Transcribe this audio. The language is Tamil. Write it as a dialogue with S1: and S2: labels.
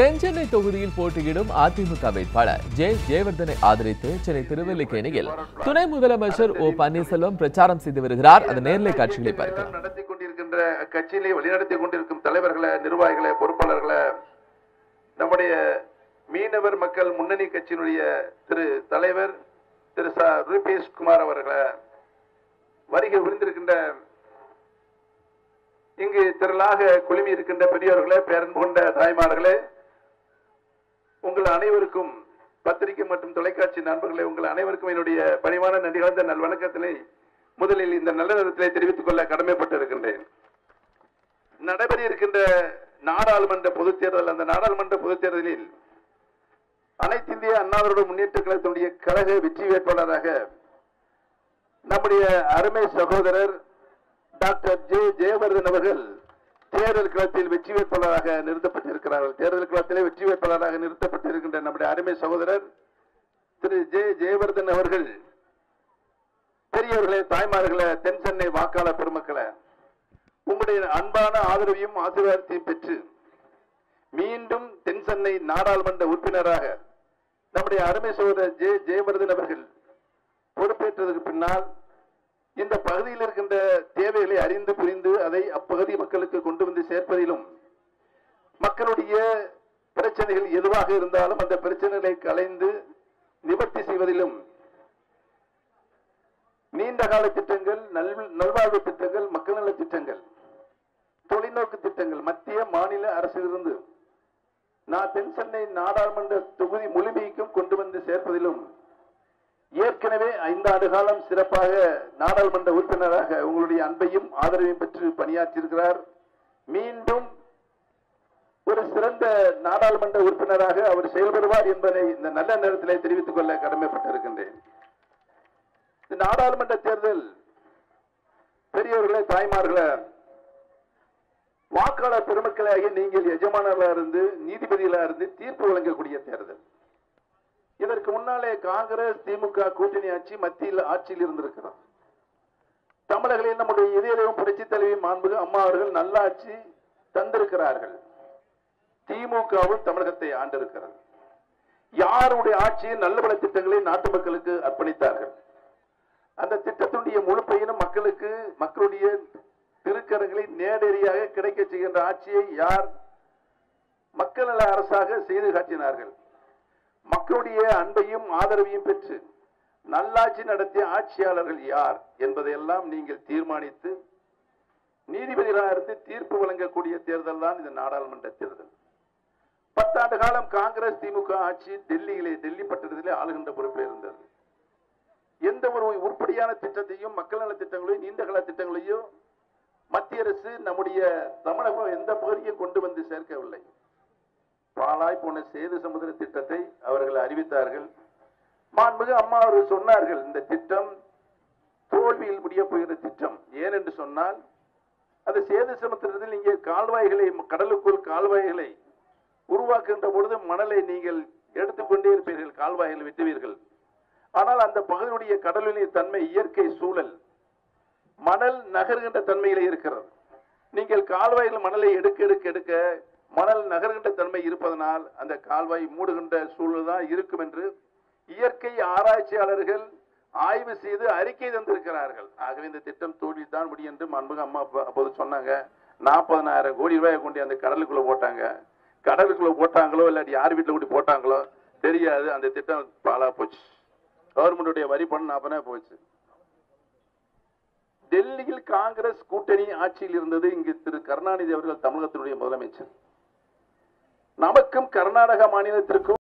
S1: தென்சென்னை தொகுதியில் போட்டியிடும் அதிமுக வேட்பாளர் ஜே ஜெயவர்தனை ஆதரித்து சென்னை திருவல்லிக்கேணியில் துணை முதலமைச்சர் ஓ பன்னீர்செல்வம் பிரச்சாரம் செய்து வருகிறார். அது நேர்லை காட்சிகளை பார்க்கலாம்.
S2: நடத்தி கொண்டிருக்கின்ற கட்சியிலே வழிநடத்தி கொண்டிருக்கும் தலைவர்களை நிர்வாகிகளை பொறுப்பாளர்களை நம்முடைய மீனவர் மக்கள் முன்னணி கட்சியினுடைய திரு தலைவர் திரு ச ரூபேஷ் குமார் அவர்களை வருகை புரிந்திருக்கின்ற இங்கு திரளாக குழுமி இருக்கின்ற பெரியவர்களே பேரன்பு கொண்ட தாய்மார்களே உங்கள் அனைவருக்கும் பத்திரிகை மற்றும் தொலைக்காட்சி நண்பர்களை உங்கள் அனைவருக்கும் என்னுடைய பணிவான நன்றிகளந்த நல்வணக்கத்தினை முதலில் இந்த நல்ல நேரத்திலே தெரிவித்துக் கொள்ள கடமைப்பட்டு இருக்கின்றேன் நடைபெற இருக்கின்ற நாடாளுமன்ற பொதுத் தேர்தல் அந்த நாடாளுமன்ற பொதுத் தேர்தலில் அனைத்து இந்திய அண்ணாவிரோட முன்னேற்ற கழகத்தினுடைய கழக வெற்றி வேட்பாளராக நம்முடைய அருமை சகோதரர் டாக்டர் ஜே. ஜெயவர்தன் அவர்கள் தேர்தல் களத்தில் வெற்றி வேட்பாளராக நிறுத்தப்பட்டிருக்கிறார்கள். தேர்தல் களத்திலே வெற்றி வேட்பாளராக நிறுத்தப்பட்டிருக்கின்ற நம்முடைய அருமை சகோதரர் திரு ஜே. ஜெயவர்தன் அவர்கள் பெரியவர்களே தாய்மார்களே தென் சென்னை வாக்காளர் பெருமக்களை உங்களுடைய அன்பான ஆதரவையும் ஆசீர்வாதத்தையும் பெற்று மீண்டும் தென் சென்னை நாடாளுமன்ற உறுப்பினராக நம்முடைய அருமை சகோதரர் ஜே. ஜெயவர்தன் அவர்கள் பொறுப்பேற்றதற்கு பின்னால் இந்த பகுதியில் இருக்கின்ற தேவைகளை அறிந்து புரிந்து அதை அப்பகுதி மக்களுக்கு கொண்டு வந்து சேர்ப்பதிலும் மக்களுடைய பிரச்சனைகள் எதுவாக இருந்தாலும் அந்த பிரச்சனைகளை கலைந்து நிவர்த்தி செய்வதிலும் நீண்ட கால திட்டங்கள் நல் நல்வாழ்வு திட்டங்கள் மக்கள் நல திட்டங்கள் தொலைநோக்கு திட்டங்கள் மத்திய மாநில அரசிலிருந்து நான் தென் சென்னை நாடாளுமன்ற தொகுதி முழுமைக்கும் கொண்டு வந்து சேர்ப்பதிலும் ஏற்கனவே ஐந்தாண்டு காலம் சிறப்பாக நாடாளுமன்ற உறுப்பினராக உங்களுடைய அன்பையும் ஆதரவையும் பெற்று பணியாற்றியிருக்கிறார். மீண்டும் ஒரு சிறந்த நாடாளுமன்ற உறுப்பினராக அவர் செயல்படுவார் என்பதை இந்த நல்ல நேரத்திலே தெரிவித்துக் கொள்ள கடமைப்பட்டிருக்கின்றேன். இந்த நாடாளுமன்ற தேர்தல் பெரியவர்களே தாய்மார்களே வாக்காளர் பெருமக்களாகிய நீங்கள் எஜமானர்களாக இருந்து நீதிபதிகளாக இருந்து தீர்ப்பு வழங்கக்கூடிய தேர்தல். இதற்கு முன்னாலே காங்கிரஸ் திமுக கூட்டணி ஆட்சி மத்தியில் ஆட்சியில் இருந்திருக்கிறார் தமிழர்களில் நம்முடைய இதயம் புரட்சி தலைவி மாண்புகள் அம்மா அவர்கள் நல்லாட்சி தந்திருக்கிறார்கள். திமுகவும் தமிழகத்தை ஆண்டிருக்கிறது. யாருடைய ஆட்சியில் நல்ல பல திட்டங்களை நாட்டு மக்களுக்கு அர்ப்பணித்தார்கள்? அந்த திட்டத்தினுடைய முழு பயனும் மக்களுக்கு மக்களுடைய திருக்கரங்களை நேரடியாக கிடைக்க செய்கின்ற ஆட்சியை யார் மக்கள் நல அரசாக செய்து காட்டினார்கள்? மக்களுடைய அன்பையும் ஆதரவையும் பெற்று நல்லாட்சி நடத்திய ஆட்சியாளர்கள் யார் என்பதையெல்லாம் நீங்கள் தீர்மானித்து நீதிபதிகளாக இருந்து தீர்ப்பு வழங்கக்கூடிய தேர்தல் தான் இந்த நாடாளுமன்ற தேர்தல். பத்தாண்டு காலம் காங்கிரஸ் திமுக ஆட்சி டெல்லியிலே டெல்லி பட்டணத்திலே ஆளுகின்ற பொறுப்பில் இருந்தது. எந்த ஒரு உருப்படியான திட்டத்தையும் மக்கள் நல திட்டங்களையும் நீண்டகால திட்டங்களையும் மத்திய அரசு நம்முடைய தமிழகம் எந்த பகுதியும் கொண்டு வந்து சேர்க்கவில்லை. பாலாய் போன சேது சமுதிர திட்டத்தை அவர்கள் அறிவித்தார்கள். மாண்புமிகு அம்மா அவர்கள் சொன்னார்கள் இந்த திட்டம் தோல்வியில் முடிய போகிற திட்டம். ஏன் என்று சொன்னால் அந்த சேது சமுத்திரத்தில் இங்கே கால்வாய்களை கடலுக்குள் கால்வாய்களை உருவாக்குகின்ற பொழுது மணலை நீங்கள் எடுத்துக்கொண்டே இருப்பீர்கள் கால்வாய்களை வெட்டுவீர்கள். ஆனால் அந்த பகுதியுடைய கடலுடைய தன்மை இயற்கை சூழல் மணல் நகர்கின்ற தன்மையிலே இருக்கிறது. நீங்கள் கால்வாயில் மணலை எடுக்க எடுக்க எடுக்க மணல் நகர்கின்ற தன்மை இருப்பதனால் அந்த கால்வாய் மூடுகின்ற சூழல் தான் இருக்கும் என்று இயற்கை ஆராய்ச்சியாளர்கள் ஆய்வு செய்து அறிக்கை தந்திருக்கிறார்கள். ஆகவே இந்த திட்டம் தோல்வி தான் முடியும் என்று மாண்புக அம்மா அப்போது சொன்னாங்க. நாற்பதனாயிரம் கோடி ரூபாயை கொண்டு அந்த கடலுக்குள்ள போட்டாங்க. கடலுக்குள்ள போட்டாங்களோ இல்லாட்டி யார் வீட்டில் கூட்டி போட்டாங்களோ தெரியாது. அந்த திட்டம் பாலா போச்சு. கவர்மெண்டுடைய வரி பணம் நாற்பதாயிரம் போச்சு. டெல்லியில் காங்கிரஸ் கூட்டணி ஆட்சியில் இருந்தது இங்கு திரு கருணாநிதி அவர்கள் தமிழகத்தினுடைய முதலமைச்சர். நமக்கும் கர்நாடக மாநிலத்திற்கும்